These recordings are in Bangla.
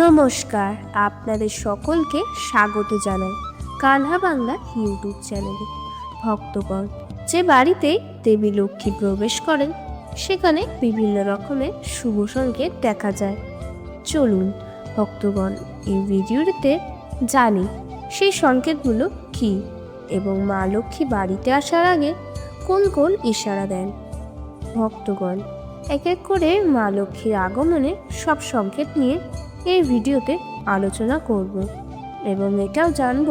নমস্কার, আপনাদের সকলকে স্বাগত জানাই কানহা বাংলা ইউটিউব চ্যানেলে। ভক্তগণ, যে বাড়িতে দেবী লক্ষ্মী প্রবেশ করেন, সেখানে বিভিন্ন রকমের শুভ সংকেত দেখা যায়। চলুন, ভক্তগণ, এই ভিডিওটিতে জানি সেই সংকেতগুলো কী এবং মা লক্ষ্মী বাড়িতে আসার আগে কোন কোন ইশারা দেন। ভক্তগণ, এক এক করে মা লক্ষ্মীর আগমনে সব সংকেত নিয়ে এই ভিডিওতে আলোচনা করব এবং এটাও জানব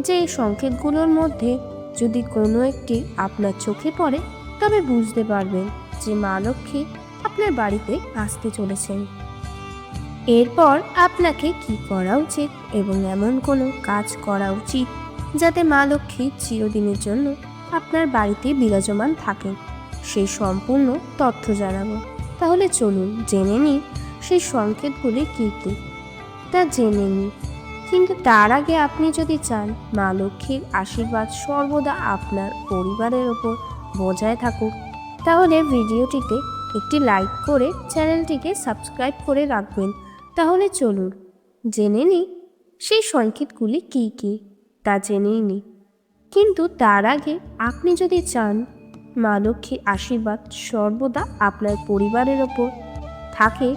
যে এই সংকেতগুলোর মধ্যে যদি কোনো একটি আপনার চোখে পড়ে, তবে বুঝতে পারবেন যে মা লক্ষ্মী আপনার বাড়িতে আসতে চলেছেন। এরপর আপনাকে কি করা উচিত এবং এমন কোনো কাজ করা উচিত যাতে মা লক্ষ্মী চিরদিনের জন্য আপনার বাড়িতে বিরাজমান থাকেন? সেই সম্পূর্ণ তথ্য জানাব। তাহলে চলুন জেনে নিই সেই সংকেতগুলি কী কী? তা জেনে নিই কিন্তু তার আগে আপনি যদি চান, মা লক্ষ্মীর আশীর্বাদ সর্বদা আপনার পরিবারের ওপর বজায় থাকুক, তাহলে ভিডিওটিতে একটি লাইক করে চ্যানেলটিকে সাবস্ক্রাইব করে রাখবেন। তাহলে চলুন, জেনে নিই সেই সংকেতগুলি কী কী? তা জেনেই নিই কিন্তু তার আগে আপনি যদি চান, মা লক্ষ্মীর আশীর্বাদ সর্বদা আপনার পরিবারের ওপর থাকে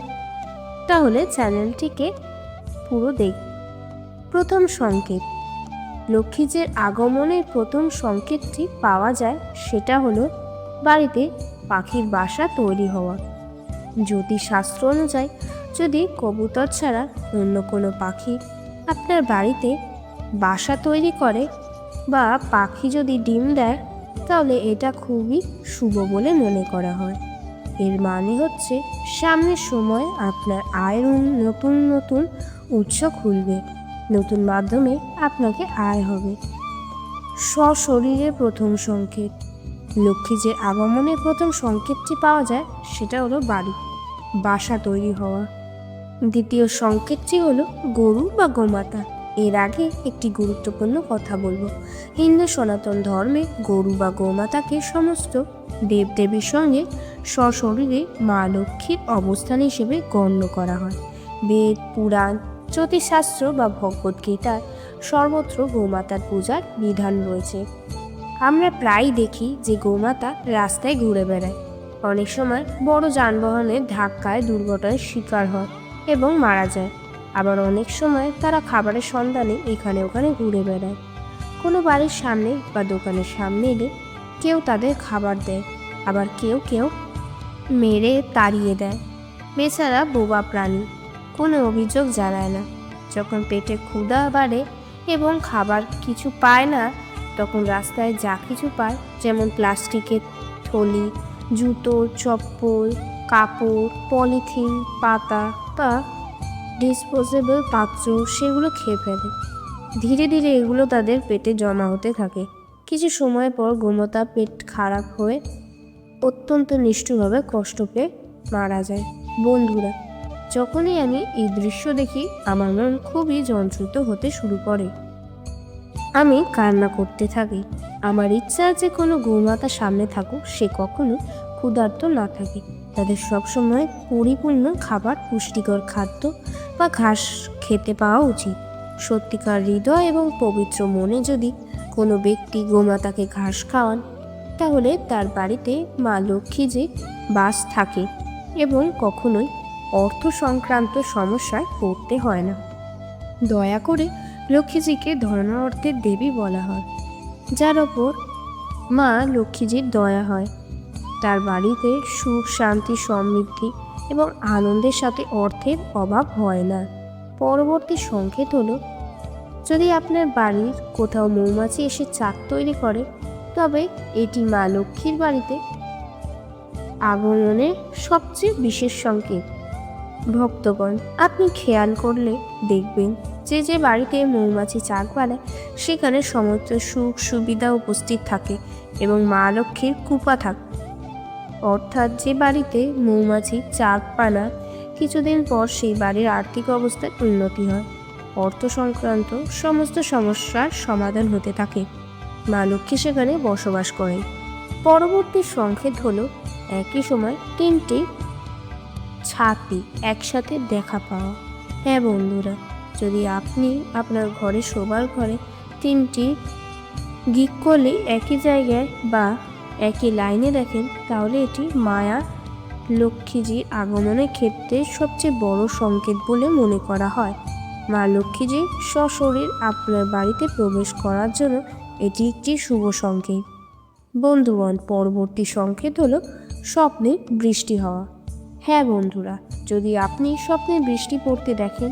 তাহলে চ্যানেলটিকে পুরো দেখ। প্রথম সংকেত। লক্ষ্মীজের আগমনের প্রথম সংকেতটি পাওয়া যায় সেটা হলো বাড়িতে পাখির বাসা তৈরি হওয়া। জ্যোতিষশাস্ত্র অনুযায়ী যদি কবুতর ছাড়া অন্য কোনো পাখি আপনার বাড়িতে বাসা তৈরি করে বা পাখি যদি ডিম দেয়, তাহলে এটা খুবই শুভ বলে মনে করা হয়। এর মানে হচ্ছে সামনের সময় আপনার আয়ের নতুন নতুন উৎস খুলবে, নতুন মাধ্যমে আপনাকে আয় হবে। সশরীরে প্রথম সংকেত। লক্ষ্মী যে আগমনের প্রথম সংকেতটি পাওয়া যায়, সেটা হলো বাড়ি, বাসা তৈরি হওয়া। দ্বিতীয় সংকেতটি হলো গরু বা গোমাতা। এর আগে একটি গুরুত্বপূর্ণ কথা বলব। হিন্দু সনাতন ধর্মে গরু বা গোমাতাকে সমস্ত দেবদেবীর সঙ্গে সশরীরে মা লক্ষ্মীর অবস্থান হিসেবে গণ্য করা হয়। বেদ, পুরাণ, জ্যোতিষশাস্ত্র বা ভগবদ্গীতার সর্বত্র গোমাতার পূজার বিধান রয়েছে। আমরা প্রায় দেখি যে গোমাতা রাস্তায় ঘুরে বেড়ায়। অনেক সময় বড় যানবাহনের ধাক্কায় দুর্ঘটনার শিকার হয় এবং মারা যায়। আবার অনেক সময় তারা খাবারের সন্ধানে এখানে ওখানে ঘুরে বেড়ায়। কোনো বাড়ির সামনে বা দোকানের সামনে এলে কেউ তাদের খাবার দেয়, আবার কেউ কেউ মেরে তাড়িয়ে দেয়। বেচারা বোবা প্রাণী, কোনো অভিযোগ জানায় না। যখন পেটে ক্ষুধা বাড়ে এবং খাবার কিছু পায় না, তখন রাস্তায় যা কিছু পায়, যেমন প্লাস্টিকের থলি, জুতো, চপ্পল, কাপড়, পলিথিন, পাতা বা ডিসপোজেবল পাত্র, সেগুলো খেয়ে ফেলে। ধীরে ধীরে এগুলো তাদের পেটে জমা হতে থাকে। কিছু সময় পর গোমতা পেট খারাপ হয়ে অত্যন্ত নিষ্ঠুরভাবে কষ্ট পেয়ে মারা যায়। বন্ধুরা, যখনই আমি এই দৃশ্য দেখি, আমার মন খুবই যন্ত্রিত হতে শুরু করে। আমি কান্না করতে থাকি। আমার ইচ্ছা আছে কোনো গোমাতা সামনে থাকুক, সে কখনো ক্ষুধার্ত না থাকে। তাদের সবসময় পরিপূর্ণ খাবার, পুষ্টিকর খাদ্য বা ঘাস খেতে পাওয়া উচিত। সত্যিকার হৃদয় এবং পবিত্র মনে যদি কোনো ব্যক্তি গোমাতাকে ঘাস খাওয়ান তাহলে তার বাড়িতে মা লক্ষ্মী যে বাস থাকে এবং কখনোই অর্থ সংক্রান্ত সমস্যায় পড়তে হয় না। দয়া করে লক্ষ্মীজিকে ধর্ম অর্থের দেবী বলা হয়। যার ওপর মা লক্ষ্মীজির দয়া হয়। তার বাড়িতে সুখ, শান্তি, সমৃদ্ধি এবং আনন্দের সাথে অর্থের অভাব হয় না। পরবর্তী সংকেত হলো, যদি আপনার বাড়ির কোথাও মৌমাছি এসে চাক তৈরি করে তবে এটি মা লক্ষ্মীর বাড়িতে আগমনের সবচেয়ে বিশেষ সংকেত। ভক্তগণ, আপনি খেয়াল করলে দেখবেন যে যে বাড়িতে মৌমাছি চাক বানায়, সেখানে সমস্ত সুখ সুবিধা উপস্থিত থাকে এবং মা লক্ষ্মীর কৃপা থাকে। অর্থাৎ যে বাড়িতে মৌমাছি চাক বানায় কিছুদিন পর সেই বাড়ির আর্থিক অবস্থার উন্নতি হয়। অর্থ সংক্রান্ত সমস্ত সমস্যার সমাধান হতে থাকে। মা লক্ষ্মী সেখানে বসবাস করেন পরবর্তী সংকেত হলো একই সময় তিনটি ছাতি একসাথে দেখা পাওয়া। হ্যাঁ বন্ধুরা, যদি আপনি আপনার ঘরে শোবার ঘরে তিনটি গিককলি একই জায়গায় বা একই লাইনে দেখেন, তাহলে এটি মায়া লক্ষ্মীজির আগমনের ক্ষেত্রে সবচেয়ে বড় সংকেত বলে মনে করা হয়। মা লক্ষ্মীজির সশরীর আপনার বাড়িতে প্রবেশ করার জন্য এটি একটি শুভ সংকেত। বন্ধুগণ, পরবর্তী সংকেত হলো স্বপ্নে বৃষ্টি হওয়া। হ্যাঁ বন্ধুরা, যদি আপনি স্বপ্নে বৃষ্টি পড়তে দেখেন,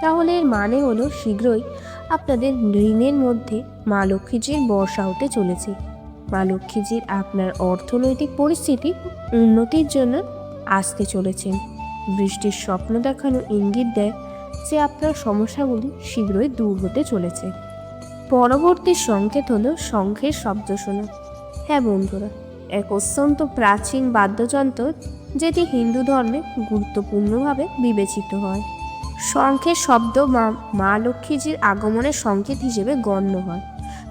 তাহলে এর মানে হলো শীঘ্রই আপনাদের ঋণের মধ্যে মা লক্ষ্মীজির বর্ষা হতে চলেছে। মা লক্ষ্মীজির আপনার অর্থনৈতিক পরিস্থিতি উন্নতির জন্য আসতে চলেছেন। বৃষ্টির স্বপ্ন দেখানো ইঙ্গিত দেয় যে আপনার সমস্যাগুলি শীঘ্রই দূর হতে চলেছে। পরবর্তী সংকেত হলো শঙ্খের শব্দ শোনা। হ্যাঁ বন্ধুরা, এক অত্যন্ত প্রাচীন বাদ্যযন্ত্র যেটি হিন্দু ধর্মে গুরুত্বপূর্ণভাবে বিবেচিত হয়। শঙ্খের শব্দ মা মা লক্ষ্মীজির আগমনের সংকেত হিসেবে গণ্য হয়।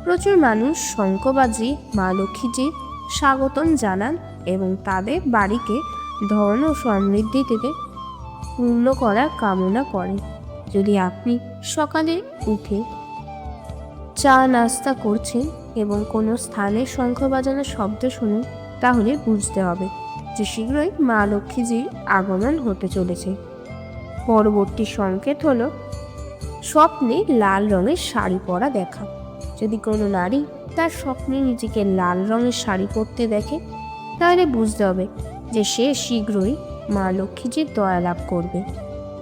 প্রচুর মানুষ শঙ্খ বাজিয়ে মা লক্ষ্মীজির স্বাগতম জানান এবং তাদের বাড়িকে ধন ও সমৃদ্ধি থেকে পূর্ণ করার কামনা করেন। যদি আপনি সকালে উঠে চা নাস্তা করছেন এবং কোনো স্থানে শঙ্খ বাজানোর শব্দ শুনুন, তাহলে বুঝতে হবে যে শীঘ্রই মা লক্ষ্মীজির আগমন হতে চলেছে। পরবর্তী সংকেত হলো, স্বপ্নে লাল রঙের শাড়ি পরা দেখা। যদি কোনো নারী তার স্বপ্নে নিজেকে লাল রঙের শাড়ি পরতে দেখে, তাহলে বুঝতে হবে যে সে শীঘ্রই মা লক্ষ্মীজির দয়া লাভ করবে।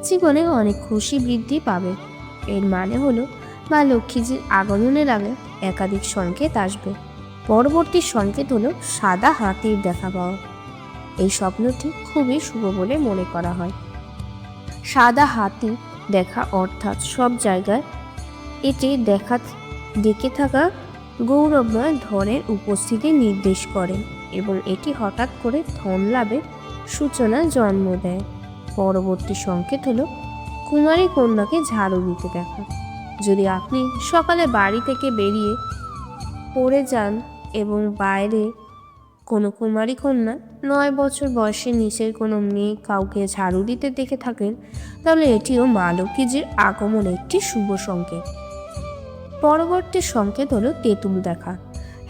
জীবনে অনেক খুশি বৃদ্ধি পাবে। এর মানে হলো মা লক্ষ্মীজির আগমনের আগে একাধিক সংকেত আসবে। পরবর্তী সংকেত হলো সাদা হাতির দেখা পাওয়া। এই স্বপ্নটি খুবই শুভ বলে মনে করা হয়। সাদা হাতি দেখা অর্থাৎ সব জায়গায় এটি দেখা ডেকে থাকা গৌরবময় ধনের উপস্থিতি নির্দেশ করে এবং এটি হঠাৎ করে ধন লাভের সূচনা জন্ম দেয়। পরবর্তী সংকেত হলো কুমারী কন্যাকে ঝাড়ু দিতে দেখা। যদি আপনি সকালে বাড়ি থেকে বেরিয়ে পড়ে যান এবং বাইরে কোনো কুমারী কন্যা নয় বছর বয়সের নিচের কোনো মেয়ে কাউকে ঝাড়ু দিতে দেখে থাকেন, তাহলে এটিও মা লক্ষ্মীজির আগমন একটি শুভ সংকেত। পরবর্তী সংকেত হলো তেঁতুল দেখা।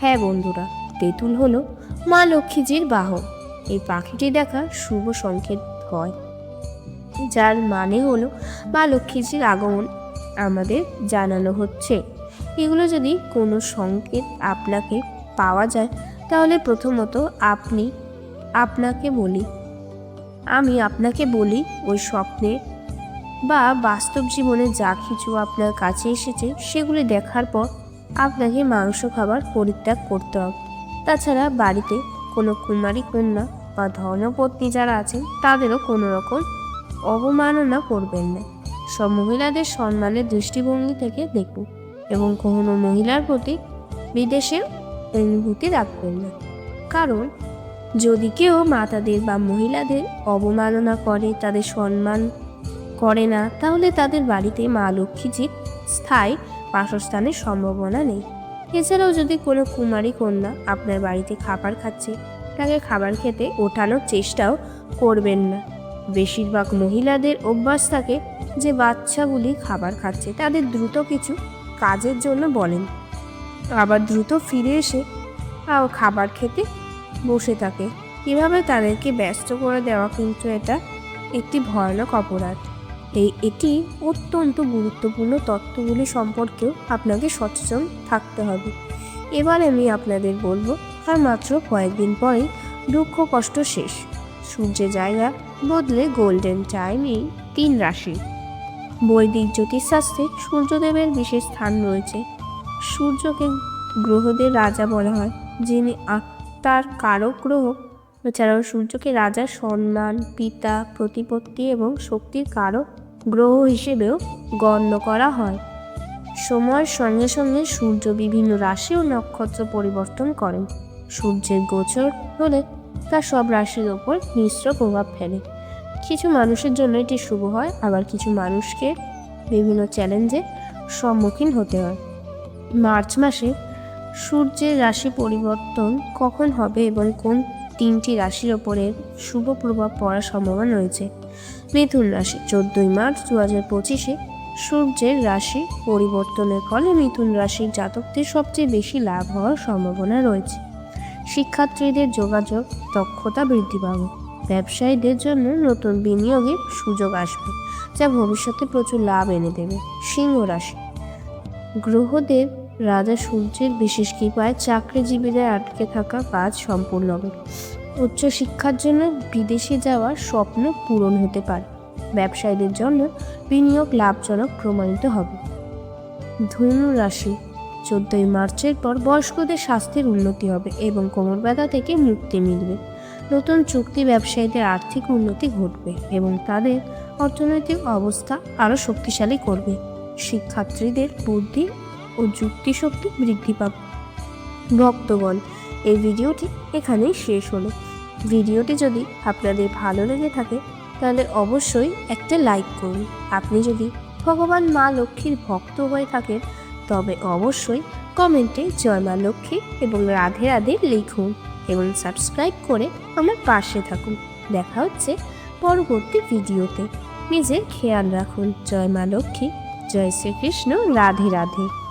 হ্যাঁ বন্ধুরা, তেঁতুল হলো মা লক্ষ্মীজির বাহক। এই পাখিটি দেখা শুভ সংকেত হয়, যার মানে হলো মা লক্ষ্মীজির আগমন আমাদের জানানো হচ্ছে। এগুলো যদি কোনো সংকেত আপনাকে পাওয়া যায়, তাহলে প্রথমত আপনি আপনাকে বলি। আমি আপনাকে বলি, ওই স্বপ্নে বা বাস্তব জীবনে যা কিছু আপনার কাছে এসেছে, সেগুলি দেখার পর আপনাকে মাংস খাবার পরিত্যাগ করতে হবে। তাছাড়া বাড়িতে কোনো কুমারী কন্যা বা ধর্মপত্নী যারা আছেন, তাদেরও কোনো রকম অবমাননা করবেন না। সব মহিলাদের সম্মানের দৃষ্টিভঙ্গি থেকে দেখুন এবং কোনো মহিলার প্রতি বিদেশের অনুভূতি রাখবেন না। কারণ, যদি কেউ মাতাদের বা মহিলাদের অবমাননা করে, তাদের সম্মান করে না, তাহলে তাদের বাড়িতে মা লক্ষ্মীজির স্থায়ী বাসস্থানের সম্ভাবনা নেই। এছাড়াও যদি কোনো কুমারী কন্যা আপনার বাড়িতে খাবার খাচ্ছে, তাকে খাবার খেতে ওঠানোর চেষ্টাও করবেন না। বেশিরভাগ মহিলাদের অভ্যাস থাকে যে বাচ্চাগুলি খাবার খাচ্ছে, তাদের দ্রুত কিছু কাজের জন্য বলেন। আবার দ্রুত ফিরে এসে খাবার খেতে বসে থাকে। এভাবে তাদেরকে ব্যস্ত করে দেওয়া কিন্তু এটা একটি ভয়ানক অপরাধ। এই, এটি অত্যন্ত গুরুত্বপূর্ণ তত্ত্বগুলি সম্পর্কেও আপনাকে সচেতন থাকতে হবে। এবার আমি আপনাদের বলব, আর মাত্র কয়েকদিন পরেই দুঃখ কষ্ট শেষ। সূর্যের জায়গা বদলে গোল্ডেন টাইম এই তিন রাশি। বৈদিক জ্যোতিষশাস্ত্রে সূর্যদেবের বিশেষ স্থান রয়েছে। সূর্যকে গ্রহদের রাজা বলা হয়, যিনি আত্মার কারক গ্রহ। এছাড়াও সূর্যকে রাজার সম্মান, পিতা, প্রতিপত্তি এবং শক্তির কারক গ্রহ হিসেবেও গণ্য করা হয়। সময়ের সঙ্গে সঙ্গে সূর্য বিভিন্ন রাশি ও নক্ষত্র পরিবর্তন করেন সূর্যের গোচর হলে তা সব রাশির ওপর মিশ্র প্রভাব ফেলে। কিছু মানুষের জন্য এটি শুভ হয়, আবার কিছু মানুষকে বিভিন্ন চ্যালেঞ্জের সম্মুখীন হতে হয়। মার্চ মাসে সূর্যের রাশি পরিবর্তন কখন হবে এবং কোন তিনটি রাশির ওপরে শুভ প্রভাব পড়ার সম্ভাবনা রয়েছে? মিথুন রাশি, চোদ্দই মার্চ দু হাজার পঁচিশে সূর্যের রাশি পরিবর্তনের ফলে মিথুন রাশির জাতকদের সবচেয়ে বেশি লাভ হওয়ার সম্ভাবনা রয়েছে। শিক্ষার্থীদের যোগাযোগ দক্ষতা বৃদ্ধি পাবে। ব্যবসায়ীদের জন্য নতুন বিনিয়োগের সুযোগ আসবে, যা ভবিষ্যতে প্রচুর লাভ এনে দেবে। সিংহ রাশি। গ্রহদের রাজা সূর্যের বিশেষ কৃপায় চাকরিজীবীদের আটকে থাকা কাজ সম্পূর্ণ হবে। উচ্চশিক্ষার জন্য বিদেশে যাওয়ার স্বপ্ন পূরণ হতে পারে। ব্যবসায়ীদের জন্য বিনিয়োগ লাভজনক প্রমাণিত হবে। ধনু রাশি। চোদ্দই মার্চের পর বয়স্কদের স্বাস্থ্যের উন্নতি হবে এবং কোমর ব্যথা থেকে মুক্তি মিলবে। নতুন চুক্তি ব্যবসায়ীদের আর্থিক উন্নতি ঘটবে এবং তাদের অর্থনৈতিক অবস্থা আরও শক্তিশালী করবে। শিক্ষার্থীদের বুদ্ধি ও যুক্তিশক্তি বৃদ্ধি পাবে। ভক্তগণ, এই ভিডিওটি এখানেই শেষ হলো। ভিডিওটি যদি আপনাদের ভালো লেগে থাকে, তাহলে অবশ্যই একটা লাইক করুন। আপনি যদি ভগবান মা লক্ষ্মীর ভক্ত হয়ে থাকেন, তবে অবশ্যই কমেন্টে জয় মা লক্ষ্মী এবং রাধে রাধে লিখুন। এবং সাবস্ক্রাইব করে আমার পাশে থাকুন। দেখা হচ্ছে পরবর্তী ভিডিওতে। নিজের খেয়াল রাখুন। জয় মা লক্ষ্মী। জয় শ্রীকৃষ্ণ। রাধে রাধে।